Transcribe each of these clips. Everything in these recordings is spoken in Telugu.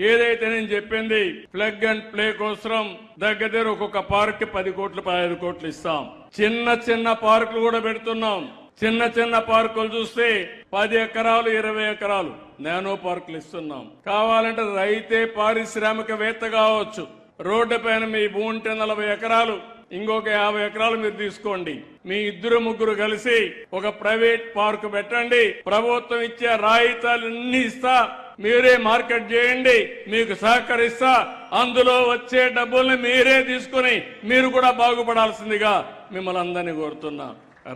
ఏదైతే నేను చెప్పింది ప్లగ్ అండ్ ప్లే కోసం దగ్గర దగ్గర ఒక్కొక్క పార్క్ పది కోట్లు పదహైదు కోట్లు ఇస్తాం. చిన్న చిన్న పార్కులు కూడా పెడుతున్నాం. చిన్న చిన్న పార్కులు చూస్తే పది ఎకరాలు ఇరవై ఎకరాలు నానో పార్కులు ఇస్తున్నాం. కావాలంటే రైతే పారిశ్రామికవేత్త కావచ్చు. రోడ్డు పైన మీ భూమి ఉంటే నలభై ఎకరాలు ఇంకొక యాభై ఎకరాలు మీరు తీసుకోండి. మీ ఇద్దరు ముగ్గురు కలిసి ఒక ప్రైవేట్ పార్క్ పెట్టండి. ప్రభుత్వం ఇచ్చే రాయితాలు అన్ని ఇస్తా. మీరే మార్కెట్ చేయండి మీకు సహకరిస్తా. అందులో వచ్చే డబ్బుల్ని మీరే తీసుకుని మీరు కూడా బాగుపడాల్సిందిగా మిమ్మల్ని అందరినీ కోరుతున్నా.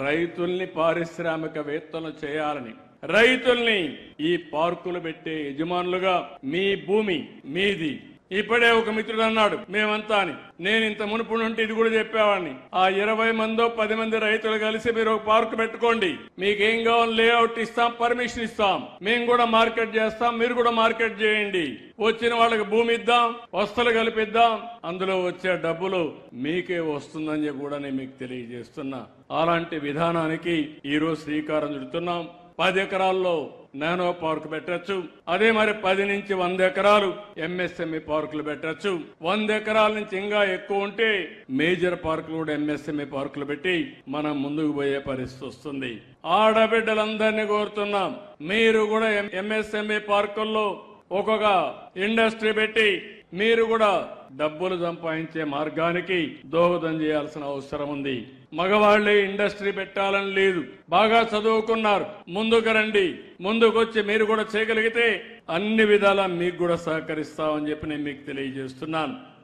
రైతుల్ని పారిశ్రామికవేత్తలు చేయాలని రైతుల్ని ఈ పార్కులు పెట్టే యజమానులుగా మీ భూమి మీది ఇప్పుడే ఒక మిత్రుడు అన్నాడు మేమంతా అని. నేను ఇంత మునుపు నుండి ఇది కూడా చెప్పేవాడిని. ఆ ఇరవై మందో పది మంది రైతులు కలిసి మీరు ఒక పార్క్ పెట్టుకోండి. మీకేం కావాలి లేఅవుట్ ఇస్తాం పర్మిషన్ ఇస్తాం. మేము కూడా మార్కెట్ చేస్తాం మీరు కూడా మార్కెట్ చేయండి. వచ్చిన వాళ్ళకి భూమి ఇద్దాం వస్తువులు కల్పిద్దాం. అందులో వచ్చే డబ్బులు మీకే వస్తుందని చెప్పి కూడా నేను మీకు తెలియజేస్తున్నా. అలాంటి విధానానికి ఈరోజు శ్రీకారం చుడుతున్నాం. పది ఎకరాల్లో నానో పార్క్ పెట్టచ్చు. అదే మరి పది నుంచి వంద ఎకరాలు ఎంఎస్ఎంఈ పార్కులు పెట్టచ్చు. వంద ఎకరాల నుంచి ఇంకా ఎక్కువ ఉంటే మేజర్ పార్కులు కూడా ఎంఎస్ఎంఈ పార్కులు పెట్టి మనం ముందుకు పోయే పరిస్థితి వస్తుంది. ఆడబిడ్డలందరినీ కోరుతున్నాం. మీరు కూడా ఎంఎస్ఎంఈ పార్కుల్లో ఒక్కొక్క ఇండస్ట్రీ పెట్టి మీరు కూడా డబ్బులు సంపాదించే మార్గానికి దోహదం చేయాల్సిన అవసరం ఉంది. మగవాళ్ళే ఇండస్ట్రీ పెట్టాలని లేదు. బాగా చదువుకున్నారు. ముందుకు రండి. ముందుకొచ్చి మీరు కూడా చేయగలిగితే అన్ని విధాలా మీకు కూడా సహకరిస్తామని చెప్పి నేను మీకు తెలియజేస్తున్నాను.